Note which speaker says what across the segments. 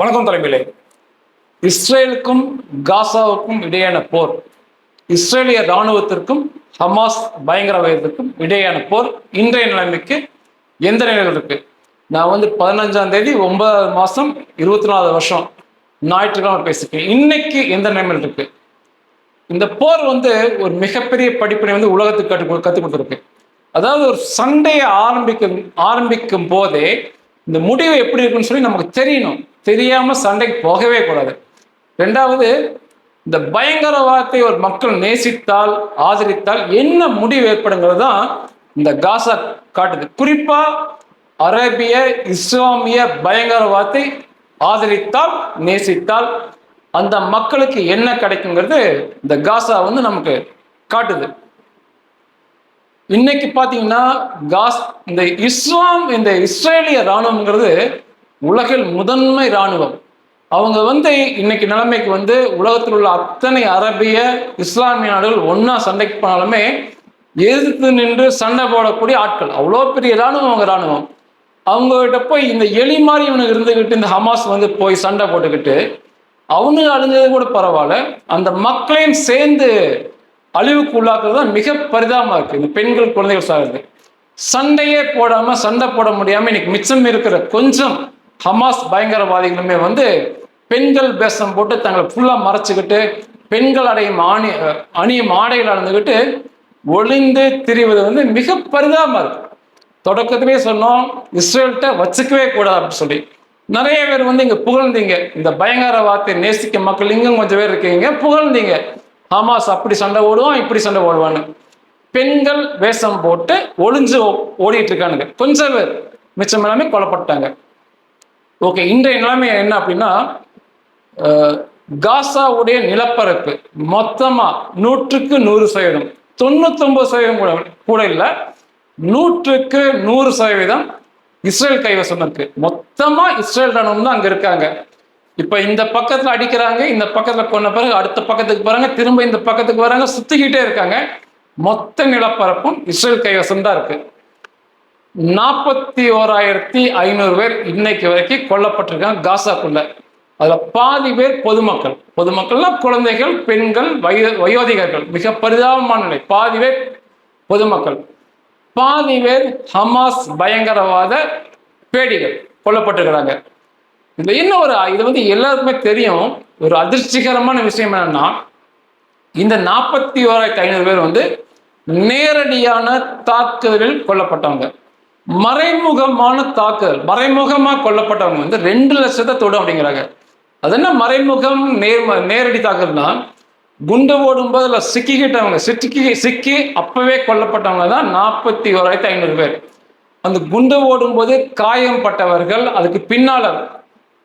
Speaker 1: வணக்கம் தலைமையிலே. இஸ்ரேலுக்கும் காசாவுக்கும் இடையான போர் இஸ்ரேலிய இராணுவத்திற்கும் ஹமாஸ் பயங்கரவாதத்திற்கும் இடையான போர் இன்றைய நிலைமைக்கு எந்த நிலையில் இருக்கு? நான் வந்து பதினஞ்சாம் தேதி ஒன்பதாவது மாசம் இருபத்தி நாலு வருஷம் ஞாயிற்றுக்கிழமை பேசியிருக்கேன். இன்னைக்கு எந்த நிலைமையில் இருக்கு? இந்த போர் வந்து ஒரு மிகப்பெரிய படிப்பினை வந்து உலகத்துக்கு கற்று கற்றுக் கொடுத்துருக்கு. அதாவது ஒரு சண்டையை ஆரம்பிக்கும் ஆரம்பிக்கும் போதே இந்த முடிவு எப்படி இருக்குன்னு சொல்லி நமக்கு தெரியணும். தெரியாமல் சண்டைக்கு போகவே கூடாது. ரெண்டாவது இந்த பயங்கரவாதத்தை ஒரு மக்கள் நேசித்தால் ஆதரித்தால் என்ன முடிவு ஏற்படுங்கிறது தான் இந்த காசா காட்டுது. குறிப்பா அரேபிய இஸ்லாமிய பயங்கரவாதத்தை ஆதரித்தால் நேசித்தால் அந்த மக்களுக்கு என்ன கிடைக்குங்கிறது இந்த காசா வந்து நமக்கு காட்டுது. இன்னைக்கு பார்த்தீங்கன்னா காஸ் இந்த இஸ்லாம் இந்த இஸ்ரேலிய இராணுவங்கிறது உலகில் முதன்மை இராணுவம். அவங்க வந்து இன்னைக்கு நிலைமைக்கு வந்து உலகத்தில் உள்ள அத்தனை அரபிய இஸ்லாமிய நாடுகள் ஒன்றா சண்டைக்கு போனாலுமே எதிர்த்து நின்று சண்டை போடக்கூடிய ஆட்கள். அவ்வளோ பெரிய இராணுவம் அவங்க இராணுவம். அவங்ககிட்ட போய் இந்த எலி மாதிரி இவனுக்கு இருந்துக்கிட்டு இந்த ஹமாஸ் வந்து போய் சண்டை போட்டுக்கிட்டு அவனுக்கு அழிஞ்சது கூட பரவாயில்ல. அந்த மக்களையும் சேர்ந்து அழிவுக்கு உள்ளாக்குறது தான் மிக பரிதாபமாக இருக்குது இந்த பெண்கள் குழந்தைகள் சாகுது சண்டையே போடாமல் சண்டை போட முடியாமல் இன்னைக்கு மிச்சம் இருக்கிற கொஞ்சம் ஹமாஸ் பயங்கரவாதிகளுமே வந்து பெண்கள் வேஷம் போட்டு தங்களை ஃபுல்லாக மறைச்சிக்கிட்டு பெண்கள் அடையும் ஆணி அணியும் ஆடைகள் அணிந்துக்கிட்டு ஒளிந்து திரிவது வந்து மிக பரிதாபமாக இருக்கு. தொடக்கத்திலே சொன்னோம் இஸ்ரேல்கிட்ட வச்சுக்கவே கூடாது அப்படின்னு சொல்லி. நிறைய பேர் வந்து இங்கே புகழ்ந்தீங்க. இந்த பயங்கரவாதத்தை நேசிக்க மக்கள் இங்கும் கொஞ்சம் பேர் இருக்கீங்க புகழ்ந்தீங்க. ஹமாஸ் அப்படி சண்டை ஓடுவான் இப்படி சண்டை ஓடுவான்னு பெண்கள் வேஷம் போட்டு ஒளிஞ்சு ஓடிட்டு இருக்கானுங்க. கொஞ்சம் பேர் மிச்சம் எல்லாமே கொல்லப்பட்டாங்க ஓகே இன்றைய நிலைமை என்ன அப்படின்னா காசாவுடைய நிலப்பரப்பு மொத்தமாக நூற்றுக்கு நூறு சதவீதம். தொண்ணூத்தொம்பது சதவீதம் கூட கூட இல்லை நூற்றுக்கு நூறு சதவீதம் இஸ்ரேல் கைவசம் இருக்கு. மொத்தமா இஸ்ரேல் ராணுவம் தான் அங்க இருக்காங்க. இப்ப இந்த பக்கத்துல அடிக்கிறாங்க இந்த பக்கத்துல கொன்ன பிறகு அடுத்த பக்கத்துக்கு போறாங்க திரும்ப இந்த பக்கத்துக்கு வராங்க சுத்திக்கிட்டே இருக்காங்க. மொத்த நிலப்பரப்பும் இஸ்ரேல் கைவசம் தான் இருக்கு. நாற்பத்தி ஓராயிரத்தி ஐநூறு பேர் இன்னைக்கு வரைக்கும் கொல்லப்பட்டிருக்காங்க காசாக்குள்ள. அதுல பாதி பேர் பொதுமக்கள். பொதுமக்கள்னா குழந்தைகள் பெண்கள் வயோ வயோதிகர்கள். மிக பரிதாபமான நிலை. பாதி பேர் பொதுமக்கள். பாதி பேர் ஹமாஸ் பயங்கரவாத பேடிகள் கொல்லப்பட்டிருக்கிறாங்க. இதுல இன்னும் ஒரு இது வந்து எல்லாருக்குமே தெரியும். ஒரு அதிர்ச்சிகரமான விஷயம் என்னன்னா இந்த நாற்பத்தி ஓராயிரத்தி ஐநூறு பேர் வந்து நேரடியான தாக்குதலில் கொல்லப்பட்டவங்க. மறைமுகமான தாக்குதல் மறைமுகமாக கொல்லப்பட்டவங்க வந்து ரெண்டு லட்சத்தை தொடும் அப்படிங்கிறாங்க. அது என்ன மறைமுகம் நேர் நேரடி தாக்குதல்னா குண்டு ஓடும்போது அதில் சிக்கிக்கிட்டவங்க சிக்கி சிக்கி அப்பவே கொல்லப்பட்டவங்க தான் நாற்பத்தி ஓராயிரத்தி ஐநூறு பேர். அந்த குண்டு ஓடும்போது காயம் பட்டவர்கள் அதுக்கு பின்னால்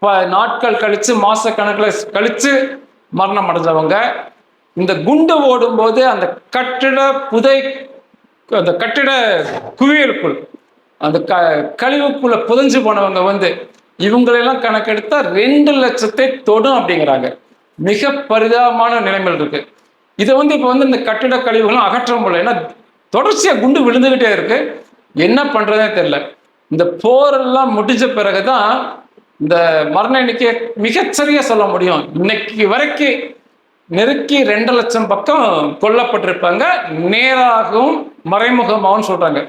Speaker 1: ப நாட்கள் கழித்து மாத கணக்கில் கழித்து மரணம் அடைஞ்சவங்க இந்த குண்டு ஓடும்போது அந்த கட்டிட புதை அந்த கட்டிட குவியலுக்குள் அந்த க கழிவுக்குள்ள புதஞ்சு போனவங்க வந்து இவங்களெல்லாம் கணக்கெடுத்தா ரெண்டு லட்சத்தை தொடும் அப்படிங்கிறாங்க. மிக பரிதாபமான நிலைமையில் இருக்கு. இதை வந்து இப்போ வந்து இந்த கட்டிட கழிவுகளும் அகற்ற முடியல ஏன்னா தொடர்ச்சியாக குண்டு விழுந்துகிட்டே இருக்கு. என்ன பண்றதே தெரியல. இந்த போரெல்லாம் முடிஞ்ச பிறகுதான் இந்த மரண எண்ணிக்கையை மிகச்சரியாக சொல்ல முடியும். இன்னைக்கு வரைக்கும் நெருக்கி ரெண்டு லட்சம் பக்கம் கொல்லப்பட்டிருப்பாங்க. நேராகவும் மறைமுகமாகவும் சொல்றாங்க.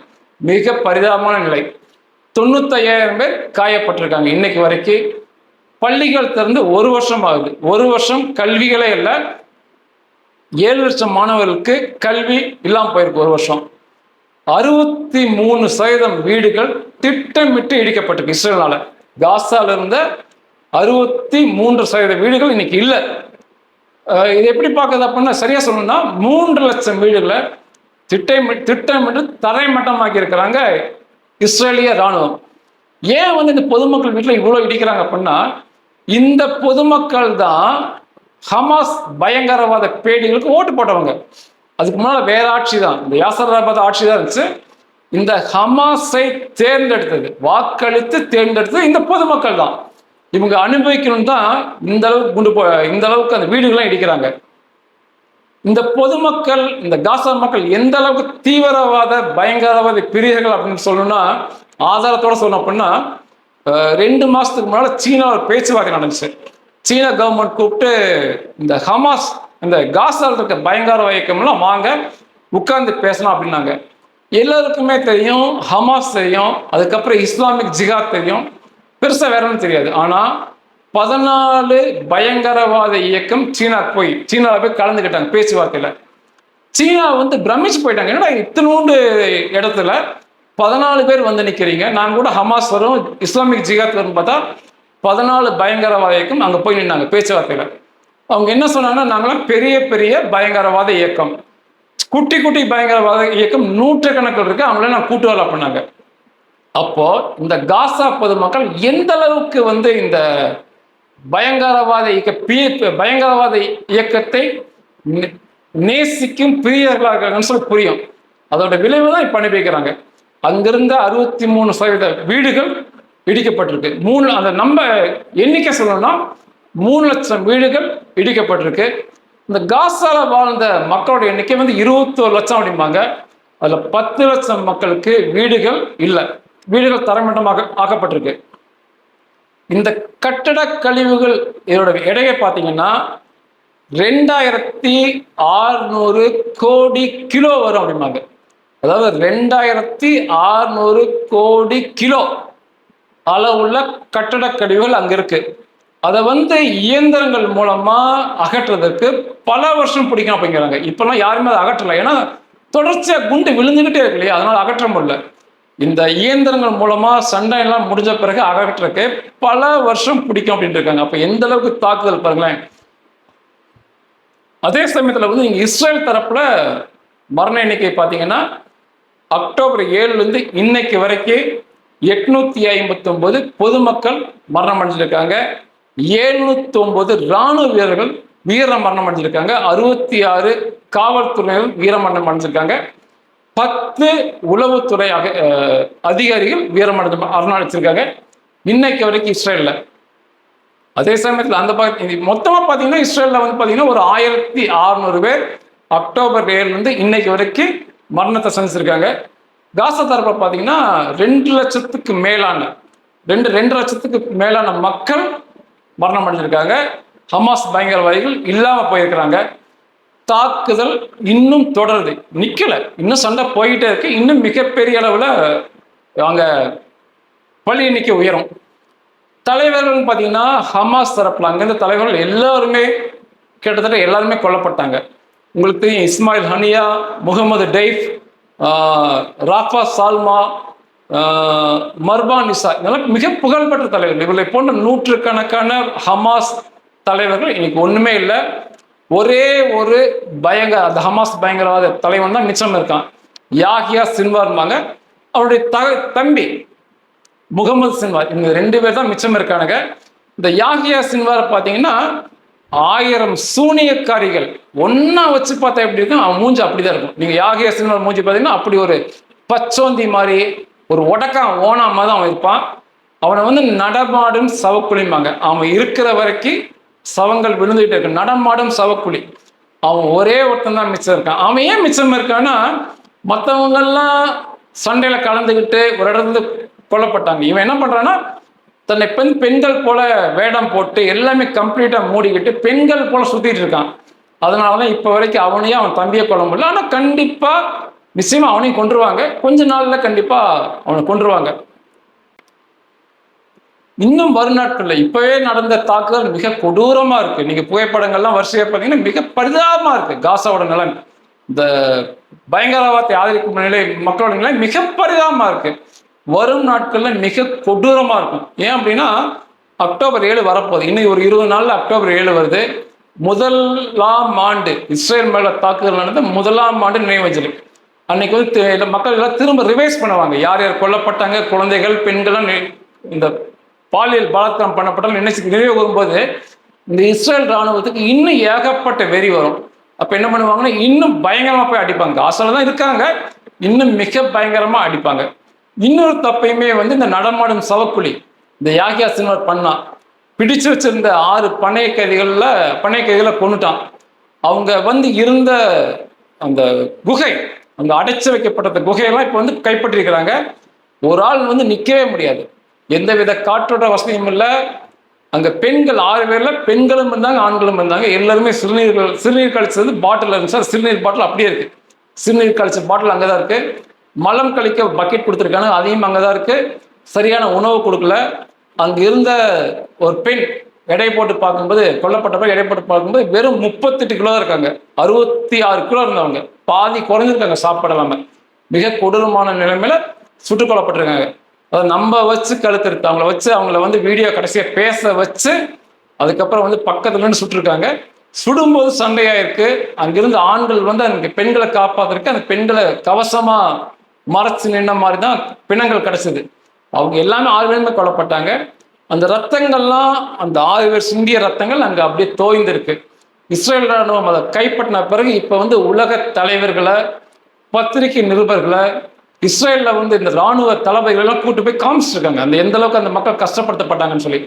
Speaker 1: மிக பரிதாபமான நிலை. தொண்ணூத்தையாயிரம் பேர் காயப்பட்டிருக்காங்க. இன்னைக்கு வரைக்கும் பள்ளிகள் திறந்து ஒரு வருஷம் ஆகுது. ஒரு வருஷம் கல்விகளே இல்லை. ஏழு லட்சம் மாணவர்களுக்கு கல்வி இல்லாமல் போயிருக்கு ஒரு வருஷம். அறுபத்தி மூணு சதவீதம் வீடுகள் திட்டமிட்டு இடிக்கப்பட்டிருக்கு இஸ்ரேல்னால. காசால இருந்த அறுபத்தி மூன்று சதவீத வீடுகள் இன்னைக்கு இல்லை. இது எப்படி பார்க்குறது அப்படின்னா சரியா சொல்லணும்னா மூன்று லட்சம் வீடுகளை திட்டமி திட்டமிட்டு தரைமட்டமாக்கி இருக்கிறாங்க இஸ்ரேலிய ராணுவம் ஏன் வந்து இந்த பொதுமக்கள் வீட்டில் இவ்வளோ இடிக்கிறாங்க அப்படின்னா இந்த பொதுமக்கள் தான் ஹமாஸ் பயங்கரவாத பேடிகளுக்கு ஓட்டு போட்டவங்க. அதுக்கு முன்னால் வேற ஆட்சி தான். இந்த யாசர் ஆட்சி தான் இருந்துச்சு. இந்த ஹமாஸை தேர்ந்தெடுத்தது வாக்களித்து தேர்ந்தெடுத்தது இந்த பொதுமக்கள் தான். இவங்க அனுபவிக்கணும் தான் இந்த அளவுக்கு குண்டு போ இந்த அளவுக்கு அந்த வீடுகள்லாம் இடிக்கிறாங்க. இந்த பொதுமக்கள் இந்த காசா மக்கள் எந்த அளவுக்கு தீவிரவாத பயங்கரவாத பிரியர்கள் அப்படின்னு சொல்லணும்னா ஆதாரத்தோட சொல்லணும் அப்படின்னா ரெண்டு மாசத்துக்கு முன்னால சீனா ஒரு பேச்சுவார்த்தை நடந்துச்சு. சீன கவர்மெண்ட் கூப்பிட்டு இந்த ஹமாஸ் இந்த காசால் இருக்க பயங்கர இயக்கம்லாம் வாங்க உட்கார்ந்து பேசலாம் அப்படின்னாங்க. எல்லாருக்குமே தெரியும் ஹமாஸ் தெரியும் அதுக்கப்புறம் இஸ்லாமிக் ஜிகாத் தெரியும். பெருசாக வேற ஒன்றும் தெரியாது. ஆனால் பதினாலு பயங்கரவாத இயக்கம் சீனா போய் சீனாவில் போய் கலந்துக்கிட்டாங்க பேச்சுவார்த்தையில். சீனா வந்து பிரமிச்சு போயிட்டாங்க. என்னடா இத்தனோண்டு இடத்துல? பதினாலு பேர் வந்து நிற்கிறீங்க நான் கூட ஹமாஸ் வரும் இஸ்லாமிக் ஜிகாத் வரும் பார்த்தா பதினாலு பயங்கரவாத இயக்கம் அங்கே போய் நின்னாங்க பேச்சுவார்த்தையில். அவங்க என்ன சொன்னாங்கன்னா நாங்களாம் பெரிய பெரிய பயங்கரவாத இயக்கம். குட்டி குட்டி பயங்கரவாத இயக்கம் நூற்றுக்கணக்கில் இருக்கு. அவங்கள நான் கூட்டு பண்ணாங்க. அப்போ இந்த காசா பொதுமக்கள் எந்த அளவுக்கு வந்து இந்த பயங்கரவாத இயக்க பயங்கரவாத இயக்கத்தை நேசிக்கும் பிரியர்களாக இருக்காங்கன்னு சொல்லி புரியும். அதோட விளைவு தான் இப்போ அனுப்பிக்கிறாங்க அங்கிருந்த அறுபத்தி மூணு சதவீத வீடுகள் இடிக்கப்பட்டிருக்கு. மூணு அந்த நம்ம எண்ணிக்கை சொல்லணும்னா மூணு லட்சம் வீடுகள் இடிக்கப்பட்டிருக்கு. இந்த காசால வாழ்ந்த மக்களோட எண்ணிக்கை வந்து இருபத்தோரு லட்சம் அப்படிம்பாங்க. அதில் பத்து லட்சம் மக்களுக்கு வீடுகள் இல்லை. வீடுகள் தரமட்டமாக ஆக்கப்பட்டிருக்கு. இந்த கட்டட கழிவுகள் இதோட எடையை பார்த்தீங்கன்னா ரெண்டாயிரத்தி ஆறுநூறு கோடி கிலோ வரும் அப்படிம்பாங்க. அதாவது ரெண்டாயிரத்தி ஆறுநூறு கோடி கிலோ அளவுள்ள கட்டட கழிவுகள் அங்க இருக்கு. அதை வந்து இயந்திரங்கள் மூலமா அகற்றுறதுக்கு பல வருஷம் பிடிக்கும் அப்படிங்கிறாங்க. இப்பெல்லாம் யாருமே அதை அகற்றலை. ஏன்னா தொடர்ச்சியாக குண்டு விழுந்துகிட்டே இருக்கு இல்லையா? அதனால அகற்ற முடியல. இந்த இயந்திரங்கள் மூலமா சண்டை எல்லாம் முடிஞ்ச பிறகு அகற்றுறதுக்கு பல வருஷம் பிடிக்கும் அப்படின்ட்டு இருக்காங்க. அப்ப எந்த அளவுக்கு தாக்குதல் பாருங்களேன். அதே சமயத்துல வந்து இங்க இஸ்ரேல் தரப்புல மரண எண்ணிக்கை பார்த்தீங்கன்னா அக்டோபர் ஏழுல இருந்து இன்னைக்கு வரைக்கும் எட்நூத்தி ஐம்பத்தி ஒன்பது பொதுமக்கள் மரணம் அடைஞ்சிருக்காங்க எழுநூத்தி ஒன்பது ராணுவ வீரர்கள் வீர மரணம் அடைஞ்சிருக்காங்க அறுபத்தி ஆறு காவல்துறையினர் வீர மரணம் அடைஞ்சிருக்காங்க பத்து உளவுத்துறை அக- அதிகாரிகள் வீரமடைஞ்ச அரணாடிச்சிருக்காங்க இன்னைக்கு வரைக்கும் இஸ்ரேலில். அதே சமயத்தில் அந்த பக்கம் மொத்தமாக பார்த்தீங்கன்னா இஸ்ரேலில் வந்து பார்த்தீங்கன்னா ஒரு ஆயிரத்தி அறுநூறு பேர் அக்டோபர் ஏழுலேருந்து இன்னைக்கு வரைக்கும் மரணத்தை சந்திச்சிருக்காங்க. காசா தரப்பில் பார்த்தீங்கன்னா ரெண்டு லட்சத்துக்கு மேலான ரெண்டு ரெண்டு லட்சத்துக்கு மேலான மக்கள் மரணம் அடைஞ்சிருக்காங்க. ஹமாஸ் பயங்கரவாதிகள் இல்லாமல் போயிருக்கிறாங்க. தாக்குதல் இன்னும் தொடருது. நிக்கல. இன்னும் சண்டை போயிட்டே இருக்கு. இன்னும் மிகப்பெரிய அளவுல அவங்க பள்ளி எண்ணிக்கை உயரும். தலைவர்கள் பார்த்தீங்கன்னா ஹமாஸ் தரப்புல அங்கிருந்த தலைவர்கள் எல்லாருமே கிட்டத்தட்ட எல்லாருமே கொல்லப்பட்டாங்க. உங்களுக்கு தெரியும் இஸ்மாயில் ஹனியா முகமது டைஃப் ராஃபா சால்மா மர்பா நிசா இதெல்லாம் மிக புகழ்பெற்ற தலைவர்கள். இவர்களை போன்ற நூற்றுக்கணக்கான ஹமாஸ் தலைவர்கள் இன்னைக்கு ஒண்ணுமே இல்லை. ஒரே ஒரு பயங்கர அந்த ஹமாஸ் பயங்கரவாத தலைவன் தான் மிச்சம் இருக்கான். யாஹியா சின்வார்பாங்க அவருடைய த தம்பி முகமது சின்வார் இவங்க ரெண்டு பேர் தான் மிச்சம் இருக்கானுங்க. இந்த யாகியா சின்வாரை பார்த்தீங்கன்னா ஆயிரம் சூனியக்காரிகள் ஒன்னா வச்சு பார்த்தா எப்படி இருக்கும்? அவன் மூஞ்சி அப்படிதான் இருக்கும். நீங்க யாகியா சின்வார் மூஞ்சி பார்த்தீங்கன்னா அப்படி ஒரு பச்சோந்தி மாதிரி ஒரு உடக்கம் ஓனாம தான் அவன் இருப்பான். அவனை வந்து நடமாடும் சவக்குழிம்பாங்க. அவன் இருக்கிற வரைக்கும் சவங்கள் விழுந்துகிட்டே இருக்கு. நடமாடும் சவக்குழி. அவன் ஒரே ஒருத்தன் தான் மிச்சம் இருக்கான். அவன் ஏன் மிச்சம் இருக்கான்னா மற்றவங்கெல்லாம் சண்டையில் கலந்துக்கிட்டு ஒரு இடத்துல கொல்லப்பட்டாங்க. இவன் என்ன பண்ணுறான்னா தன்னை பெண் பெண்கள் போல வேடம் போட்டு எல்லாமே கம்ப்ளீட்டாக மூடிக்கிட்டு பெண்கள் போல சுற்றிட்டு இருக்கான். அதனால தான் இப்போ வரைக்கும் அவனையும் அவன் தம்பியை கொல்ல முடியல. ஆனால் கண்டிப்பாக நிச்சயமாக அவனையும் கொன்றுவாங்க. கொஞ்ச நாளில் கண்டிப்பாக அவனை கொன்றுவாங்க. இன்னும் வருநாட்கள்ல இப்பவே நடந்த தாக்குதல் மிக கொடூரமா இருக்கு. நீங்க புகைப்படங்கள்லாம் வரிசையா பார்த்தீங்கன்னா மிக பரிதாபமா இருக்கு. காசாவோட நிலைமை இந்த பயங்கரவாதத்தை ஆதரிக்கும் நிலை மக்களோட நிலை மிக பரிதாபமா இருக்கு. வரும் நாட்கள்ல மிக கொடூரமா இருக்கும் ஏன் அப்படின்னா அக்டோபர் ஏழு வரப்போகுது. இன்னும் ஒரு இருபது நாள்ல அக்டோபர் ஏழு வருது. முதலாம் ஆண்டு இஸ்ரேல் மேல தாக்குதல் நடந்த முதலாம் ஆண்டு நினைவஞ்சலி அன்னைக்கு வந்து மக்கள் எல்லாம் திரும்ப ரிவைஸ் பண்ணுவாங்க. யார் யார் கொல்லப்பட்டாங்க? குழந்தைகள் பெண்கள் இந்த பாலியல் பலாத்காரம் பண்ணப்பட்டால் நினைச்சு நினைவு வரும்போது இந்த இஸ்ரேல் ராணுவத்துக்கு இன்னும் ஏகப்பட்ட வெறி வரும். அப்போ என்ன பண்ணுவாங்கன்னா இன்னும் பயங்கரமாக போய் அடிப்பாங்க. காசில் தான் இருக்காங்க. இன்னும் மிக பயங்கரமாக அடிப்பாங்க. இன்னொரு தப்பையுமே வந்து இந்த நடமாடும் சவக்குழி இந்த யாகியா சின்வர் பண்ணா பிடிச்சு வச்சிருந்த ஆறு பணைய கைதிகளில் பணைய கைதிகளை கொண்டுட்டான் அவங்க வந்து இருந்த அந்த குகை அந்த அடைச்சு வைக்கப்பட்ட குகையெல்லாம் இப்போ வந்து கைப்பற்றிருக்கிறாங்க. ஒரு ஆள் வந்து நிற்கவே முடியாது. எந்தவித காற்றோட வசதியும் இல்லை. அங்கே பெண்கள் ஆறு பேரில் பெண்களும் இருந்தாங்க ஆண்களும் இருந்தாங்க. எல்லாருமே சிறுநீர்கள் சிறுநீர் கழிச்சது பாட்டில் இருந்துச்சு. சிறுநீர் பாட்டில் அப்படியே இருக்கு. சிறுநீர் கழிச்ச பாட்டில் அங்கே தான் இருக்கு. மலம் கழிக்க பக்கெட் கொடுத்துருக்காங்க. அதையும் அங்கே தான் இருக்கு. சரியான உணவு கொடுக்கல. அங்கே இருந்த ஒரு பெண் எடை போட்டு பார்க்கும்போது கொல்லப்பட்டப்ப எடை போட்டு பார்க்கும்போது வெறும் முப்பத்தெட்டு கிலோ இருக்காங்க. அறுபத்தி ஆறு கிலோ இருந்தவங்க. பாதி குறைஞ்சிருக்காங்க சாப்பாடு மிக கொடூரமான நிலைமையில சுட்டுக் கொல்லப்பட்டிருக்காங்க. நம்ம வச்சு கழுத்து அவங்கள வச்சு அவங்கள வந்து வீடியோ கடைசியாக பேச வச்சு அதுக்கப்புறம் வந்து பக்கத்துலன்னு சுட்டிருக்காங்க. சுடும்போது சண்டையாக இருக்கு. அங்கிருந்து ஆண்கள் வந்து அங்கே பெண்களை காப்பாத்துறதுக்கு அந்த பெண்களை கவசமா மறைச்சு நின்ன மாதிரி தான் பிணங்கள் கிடைச்சது. அவங்க எல்லாமே ஆறு பேருமே கொல்லப்பட்டாங்க. அந்த ரத்தங்கள்லாம் அந்த ஆறு பேர் சிந்திய ரத்தங்கள் அங்கே அப்படியே தோய்ந்திருக்கு. இஸ்ரேல் ராணுவம் அதை கைப்பற்றின பிறகு இப்போ வந்து உலக தலைவர்களை பத்திரிகை நிருபர்களை இஸ்ரேலில் வந்து இந்த ராணுவ தளபதிகளெல்லாம் கூட்டு போய் காமிச்சிருக்காங்க. அந்த எந்த அளவுக்கு அந்த மக்கள் கஷ்டப்படுத்தப்பட்டாங்கன்னு சொல்லி.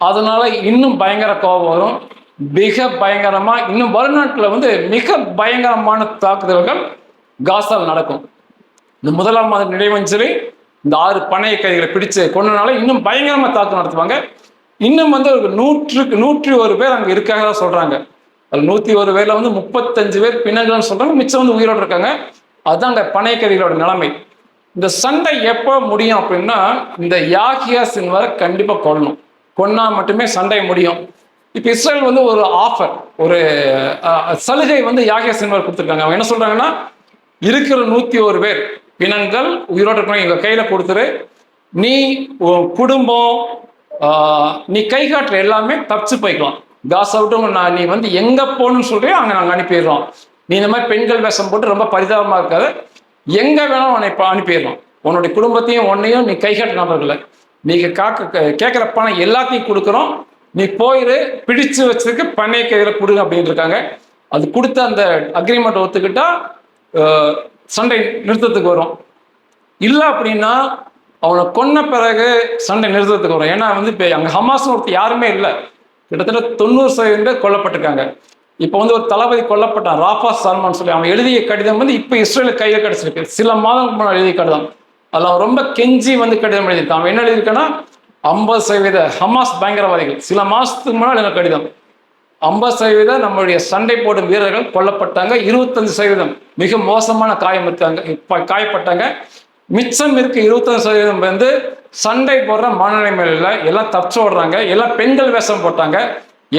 Speaker 1: அதனால இன்னும் பயங்கர கோபம் வரும். மிக பயங்கரமா இன்னும் வருநாட்டில் வந்து மிக பயங்கரமான தாக்குதல்கள் காசால் நடக்கும். இந்த முதலாம் மாத நினைவஞ்சலி இந்த ஆறு பணைய கைகளை பிடிச்சு கொண்டனால இன்னும் பயங்கரமா தாக்குதல் நடத்துவாங்க. இன்னும் வந்து ஒரு நூற்றுக்கு நூற்றி ஒரு பேர் அங்கே இருக்காங்க தான் சொல்றாங்க. நூத்தி ஒரு பேர்ல வந்து முப்பத்தஞ்சு பேர் பிணங்கள்னு சொல்றாங்க. மிச்சம் வந்து உயிரோடு இருக்காங்க. அதுதான் அந்த பணைய நிலைமை. இந்த சண்டை எப்போ முடியும் அப்படின்னா இந்த யாகியா சின்வரை கண்டிப்பாக கொல்லணும் கொன்னா மட்டுமே சண்டை முடியும். இப்போ இஸ்ரேல் வந்து ஒரு ஆஃபர் ஒரு சலுகை வந்து யாகியா சின்வர் கொடுத்துருக்காங்க. அவங்க என்ன சொல்கிறாங்கன்னா இருக்கிற நூற்றி ஒரு பேர் இனங்கள் உயிரோடு இருக்கிறவங்க எங்கள் கையில் கொடுத்துரு. நீ குடும்பம் நீ கை காட்டுற எல்லாமே தப்பிச்சு போய்க்கலாம். காசை விட்டு நான் நீ வந்து எங்கே போகணும்னு சொல்றியோ அங்கே நாங்கள் அனுப்பிடுறோம். நீ இந்த மாதிரி பெண்கள் வேஷம் போட்டு ரொம்ப பரிதாபமாக இருக்காது. எங்கே வேணாலும் உன்னை இப்போ அனுப்பிடுறோம் உன்னுடைய குடும்பத்தையும் உன்னையும் நீ கைகட்ட நபர்களை நீங்கள் காக்க கேட்குற பணம் எல்லாத்தையும் கொடுக்குறோம். நீ போயிரு பிடிச்சு வச்சதுக்கு பண்ணைய கையில் கொடுங்க அப்படின்னு இருக்காங்க. அது கொடுத்த அந்த அக்ரிமெண்ட் ஒத்துக்கிட்டா சண்டை நிறுத்தத்துக்கு வரும். இல்லை அப்படின்னா அவனை கொன்ன பிறகு சண்டை நிறுத்தத்துக்கு வரும். ஏன்னா வந்து இப்போ அங்கே ஹமாஸ் ஒருத்தர் யாருமே இல்லை. கிட்டத்தட்ட தொண்ணூறு சதவீதம் பேர் கொல்லப்பட்டிருக்காங்க. இப்போ வந்து ஒரு தளபதி கொல்லப்பட்டான் ராஃபா சல்மான் சொல்லி அவன் எழுதிய கடிதம் வந்து இப்போ இஸ்ரேலுக்கு கையில் கிடச்சிருக்கு. சில மாதங்களுக்கு முன்னாடி எழுதிய கடிதம். அதில் அவன் ரொம்ப கெஞ்சி வந்து கடிதம் எழுதியிருக்கான். அவன் என்ன எழுதியிருக்கான்னா ஐம்பது சதவீத ஹமாஸ் பயங்கரவாதிகள். சில மாதத்துக்கு முன்னால் கடிதம். ஐம்பது சதவீதம் நம்மளுடைய சண்டை போடும் வீரர்கள் கொல்லப்பட்டாங்க. இருபத்தஞ்சு சதவீதம் மிக மோசமான காயம் இருக்காங்க இப்போ காயப்பட்டாங்க. மிச்சம் இருக்க இருபத்தஞ்சு சதவீதம் வந்து சண்டை போடுற மனநிலைமையில எல்லாம் தப்பிச்சு ஓடுறாங்க. எல்லாம் பெண்கள் வேஷம் போட்டாங்க.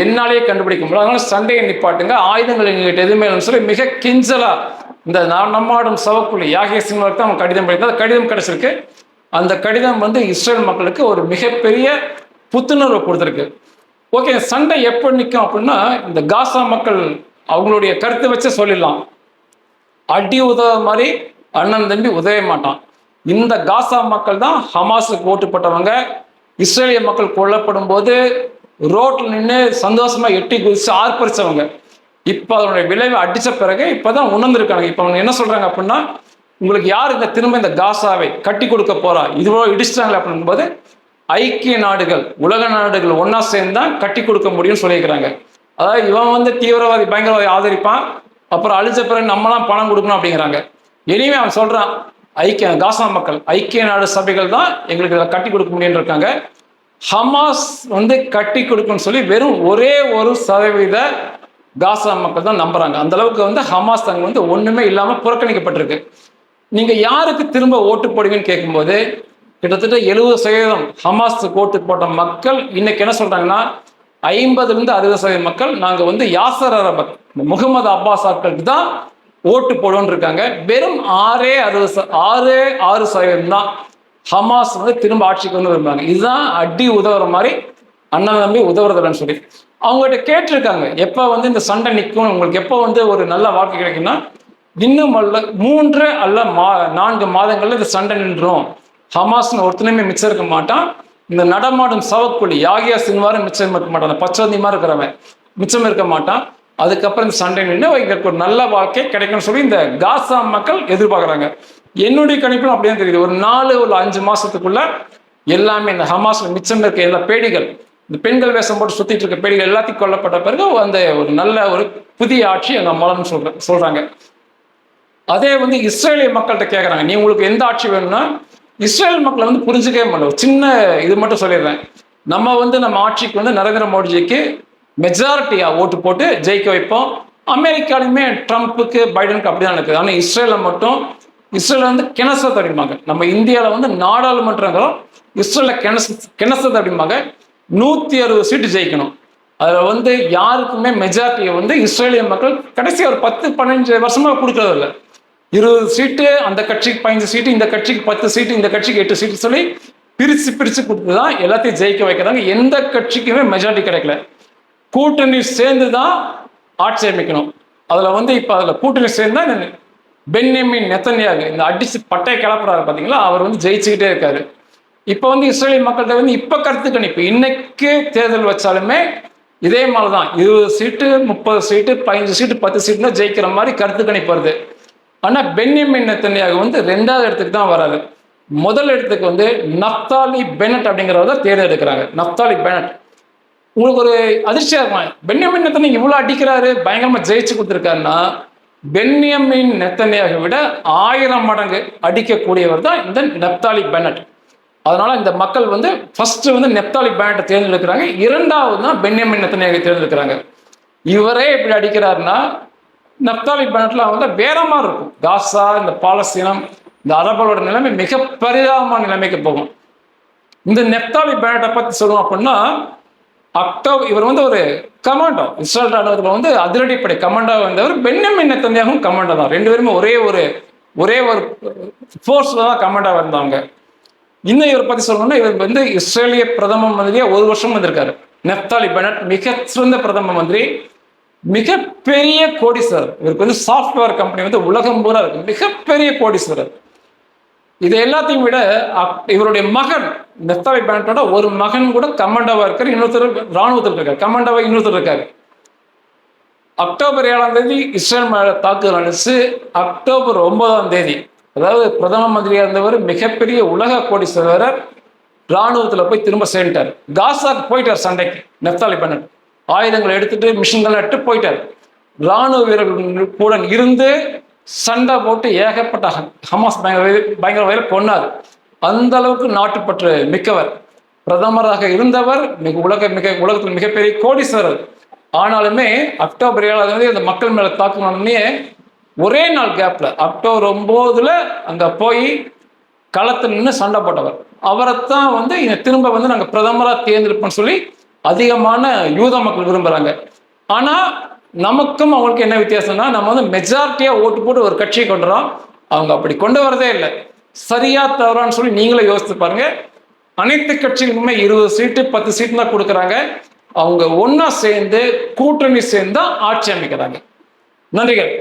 Speaker 1: என்னாலேயே கண்டுபிடிக்க முடியல. அதனால சண்டையை நிப்பாட்டுங்க. ஆயுதங்கள் எங்ககிட்ட எதுவுமே இல்லைன்னு சொல்லி மிக கிஞ்சலா இந்த நான் நம்மாடும் சவக்குழி யாகிய தான் அவங்க கடிதம் படித்தா அந்த கடிதம் கிடைச்சிருக்கு. அந்த கடிதம் வந்து இஸ்ரேல் மக்களுக்கு ஒரு மிகப்பெரிய புத்துணர்வு கொடுத்துருக்கு. ஓகே சண்டை எப்போ நிற்கும் அப்படின்னா இந்த காசா மக்கள் அவங்களுடைய கருத்தை வச்சு சொல்லிடலாம். அடி உதவ மாதிரி அண்ணன் தம்பி உதவ மாட்டான். இந்த காசா மக்கள் தான் ஹமாஸுக்கு ஓட்டு போட்டவங்க இஸ்ரேலிய மக்கள் கொல்லப்படும் போது ரோட்டில் நின்று சந்தோஷமாக எட்டி குதிச்சு ஆர்ப்பரிச்சவங்க. இப்போ அதனுடைய விளைவை அடித்த பிறகு இப்போ தான் உணர்ந்துருக்காங்க. இப்போ அவங்க என்ன சொல்கிறாங்க அப்படின்னா உங்களுக்கு யார் இந்த திரும்ப இந்த காசாவை கட்டி கொடுக்க போகிறா இதுவோ இடிச்சிட்டாங்களே அப்படிங்கும்போது ஐக்கிய நாடுகள் உலக நாடுகள் ஒன்றா சேர்ந்து தான் கட்டி கொடுக்க முடியும்னு சொல்லியிருக்கிறாங்க. அதாவது இவன் வந்து தீவிரவாதி பயங்கரவாதி ஆதரிப்பான். அப்புறம் அழிச்ச பிறகு நம்மலாம் பணம் கொடுக்கணும் அப்படிங்கிறாங்க. இனிமே அவன் சொல்கிறான் ஐக்கிய காசா மக்கள் ஐக்கிய நாடு சபைகள் தான் எங்களுக்கு இதை கட்டி கொடுக்க முடியும்னு இருக்காங்க. ஹமாஸ் வந்து கட்டி கொடுக்குன்னு சொல்லி வெறும் ஒரே ஒரு சதவீத காசா மக்கள் தான் நம்புறாங்க. அந்த அளவுக்கு வந்து ஹமாஸ் அங்க வந்து ஒண்ணுமே இல்லாம புறக்கணிக்கப்பட்டிருக்கு. நீங்க யாருக்கு திரும்ப ஓட்டு போடுவீங்கன்னு கேட்கும்போது கிட்டத்தட்ட எழுபது சதவீதம் ஹமாஸுக்கு ஓட்டு போட்ட மக்கள் இன்னைக்கு என்ன சொல்றாங்கன்னா ஐம்பதுல இருந்து அறுபது சதவீதம் மக்கள் நாங்க வந்து யாசர் அரபத் இந்த முகமது அப்பாஸ் ஆட்களுக்கு தான் ஓட்டு போடுவோம்னு இருக்காங்க. வெறும் ஆறே அறுபது ஆறே ஆறு சதவீதம் தான். ஹமாஸ் வந்து திரும்ப ஆட்சிக்கு வந்து விரும்புறாங்க இதுதான் அடி உதவுற மாதிரி அண்ணன் தம்பி உதவுறதில்லன்னு சொல்லி. அவங்ககிட்ட கேட்டிருக்காங்க. எப்போ வந்து இந்த சண்டை நிற்கும் உங்களுக்கு எப்போ வந்து ஒரு நல்ல வாழ்க்கை கிடைக்கும்னா இன்னும் அல்ல மூன்று அல்ல மா நான்கு மாதங்களில் இந்த சண்டை நின்றோம். ஹமாஸ்னு ஒருத்தனையுமே மிச்சம் இருக்க மாட்டான். இந்த நடமாடும் சவக்குழி யாகியா சின்வாரும் மிச்சம் இருக்க மாட்டான். அந்த பச்சவந்தியமா இருக்கிறவன் மிச்சம் இருக்க மாட்டான். அதுக்கப்புறம் இந்த சண்டை நின்று ஒரு நல்ல வாழ்க்கை கிடைக்கும்னு சொல்லி இந்த காசா மக்கள் எதிர்பார்க்குறாங்க. என்னுடைய கணிப்பில் அப்படியே தெரியுது. ஒரு நாலு ஒரு அஞ்சு மாசத்துக்குள்ள எல்லாமே இந்த ஹமாஸ்ல மிச்சம் இருக்க எல்லா பேடிகள் இந்த பெண்கள் வேஷம் போட்டு சுத்திட்டு இருக்க பேடிகள் எல்லாத்தையும் கொல்லப்பட்ட பிறகு அந்த ஒரு நல்ல ஒரு புதிய ஆட்சி அங்க மலர்னு சொல்ற சொல்றாங்க. அதே வந்து இஸ்ரேலிய மக்கள்கிட்ட கேட்குறாங்க நீ உங்களுக்கு எந்த ஆட்சி வேணும்னா இஸ்ரேல் மக்களை வந்து புரிஞ்சுக்கவே மாட்டோம் சின்ன இது மட்டும் சொல்லிடுறேன். நம்ம வந்து நம்ம ஆட்சிக்கு வந்து நரேந்திர மோடிஜிக்கு மெஜாரிட்டியா ஓட்டு போட்டு ஜெயிக்க வைப்போம். அமெரிக்காலுமே ட்ரம்ப்புக்கு பைடனுக்கு அப்படிதான் இருக்குது ஆனால் இஸ்ரேல மட்டும் இஸ்ரேல வந்து கிணசத் அப்படிம்பாங்க. நம்ம இந்தியாவில் வந்து நாடாளுமன்றங்களும் இஸ்ரேல கிணச கிணசத் அப்படிம்பாங்க. நூற்றி அறுபது சீட்டு ஜெயிக்கணும். அதில் வந்து யாருக்குமே மெஜாரிட்டியை வந்து இஸ்ரேலிய மக்கள் கடைசி ஒரு பத்து பன்னெண்டு வருஷமாக கொடுக்கறதில்ல. இருபது சீட்டு அந்த கட்சிக்கு பதினஞ்சு சீட்டு இந்த கட்சிக்கு பத்து சீட்டு இந்த கட்சிக்கு எட்டு சீட்டு சொல்லி பிரித்து பிரித்து கொடுத்து தான் எல்லாத்தையும் ஜெயிக்க வைக்கிறாங்க. எந்த கட்சிக்குமே மெஜாரிட்டி கிடைக்கல. கூட்டணி சேர்ந்து தான் ஆட்சி அமைக்கணும். அதில் வந்து இப்போ அதில் கூட்டணி சேர்ந்து தான் பென்யமின் நெத்தன்யாகு இந்த அடிச்சு பட்டையை கிளப்புறாரு பார்த்தீங்களா அவர் வந்து ஜெயிச்சுக்கிட்டே இருக்காரு. இப்போ வந்து இஸ்ரேலிய மக்கள்கிட்ட வந்து இப்போ கருத்து கணிப்பு இன்னைக்கு தேர்தல் வச்சாலுமே இதே மாதிரி தான் இருபது சீட்டு முப்பது சீட்டு பதினஞ்சு சீட்டு பத்து சீட்டுனா ஜெயிக்கிற மாதிரி கருத்து கணிப்பு வருது. ஆனால் பென்யமின் நெத்தன்யாகு வந்து ரெண்டாவது இடத்துக்கு தான் வராது முதல் இடத்துக்கு வந்து நப்தாலி பெனட் அப்படிங்கிறத தேர்ந்தெடுக்கிறாங்க நப்தாலி பெனட். உங்களுக்கு ஒரு அதிர்ச்சியாக இருக்கும்? பென்யமின் நெத்தனி இவ்வளோ அடிக்கிறாரு பயங்கரமாக ஜெயிச்சு கொடுத்துருக்காருன்னா பென்யமின் நெத்தன்யாகை விட ஆயிரம் மடங்கு அடிக்கக்கூடியவர் தான் இந்த நெப்தாலி பெனட். அதனால இந்த மக்கள் வந்து ஃபர்ஸ்ட் வந்து நெப்தாலி பேண்டை தேர்ந்தெடுக்கிறாங்க. இரண்டாவது தான் பென்யமின் நெத்தன்யாகை தேர்ந்தெடுக்கிறாங்க. இவரே இப்படி அடிக்கிறாருன்னா நப்தாலி பேனட்லாம் வந்து வேற மாதிரி இருக்கும். காசா இந்த பாலஸ்தீனம் இந்த அரபலோட நிலைமை மிக பரிதாபமான நிலைமைக்கு போகும். இந்த நெப்தாலி பேனட்டை பத்தி சொல்லுவோம் அப்படின்னா அக்டோபர் இவர் வந்து ஒரு கமாண்டோ இஸ்ரேல் ராணுவத்தில் வந்து அதிரடிப்படை கமாண்டோ வந்தவர். பென்யமின் நெத்தன்யாகும் கமாண்டோ தான். ரெண்டு பேருமே ஒரே ஒரு ஒரே ஒரு ஃபோர்ஸில் தான் கமாண்டோ வந்தாங்க இன்னும் இவரை பற்றி சொல்லணும்னா இவர் வந்து இஸ்ரேலிய பிரதம மந்திரியாக ஒரு வருஷம் வந்திருக்காரு. நெப்தாலி பெனட் மிக சிறந்த பிரதம மந்திரி மிகப்பெரிய கோடீஸ்வரர். இவருக்கு வந்து சாஃப்ட்வேர் கம்பெனி வந்து உலகம் பூரா இருக்கு. மிகப்பெரிய கோடீஸ்வரர். இது எல்லாத்தையும் விட இவருடைய மகன் நெப்தாலி பேனட்டோட ஒரு மகன் கூட கமாண்டோவா இருக்காரு இன்னொருத்தர் ராணுவத்தில் இருக்காரு. கமாண்டோவா இன்னொருத்தர் இருக்காரு. அக்டோபர் ஏழாம் தேதி இஸ்ரேல் மேல தாக்குதல் அனுப்பிச்சு அக்டோபர் ஒன்பதாம் தேதி அதாவது பிரதம மந்திரியா இருந்தவர் மிகப்பெரிய உலக கோடீஸ்வரர் ராணுவத்தில் போய் திரும்ப சேர்ந்துட்டார். காசாக்கு போயிட்டார் சண்டைக்கு நெத்தாலி பெனட் ஆயுதங்களை எடுத்துட்டு மிஷின்கள் எடுத்து போயிட்டார். ராணுவ வீரர்கள் கூட இருந்து சண்டை போட்டு ஏகப்பட்ட ஹமாஸ் பயங்கர பயங்கர கொன்னார் அந்த அளவுக்கு நாட்டுப்பற்று மிக்கவர். பிரதமராக இருந்தவர் மிக உலக மிக உலகத்தில் மிகப்பெரிய கோடீஸ்வரர். ஆனாலுமே அக்டோபர் ஏழாம் வந்து அந்த மக்கள் மேல தாக்குனோடனே ஒரே நாள் கேப்ல அக்டோபர் ஒன்பதுல அங்க போய் களத்தில் நின்று சண்டை போட்டவர். அவரைத்தான் வந்து இங்க திரும்ப வந்து நாங்கள் பிரதமராக தேர்ந்தெடுப்போம்னு சொல்லி அதிகமான யூத மக்கள் விரும்புகிறாங்க ஆனால் நமக்கும் அவங்களுக்கு என்ன வித்தியாசம்னா நம்ம வந்து மெஜாரிட்டியாக ஓட்டு போட்டு ஒரு கட்சியை கொண்டுறோம். அவங்க அப்படி கொண்டு வரதே இல்லை. சரியா தவறான்னு சொல்லி நீங்களே யோசித்து பாருங்க. அனைத்து கட்சிகளுமே இருபது சீட்டு பத்து சீட்டு தான் கொடுக்குறாங்க. அவங்க ஒன்றா சேர்ந்து கூட்டணி சேர்ந்து தான் ஆட்சி அமைக்கிறாங்க. நன்றிகள்.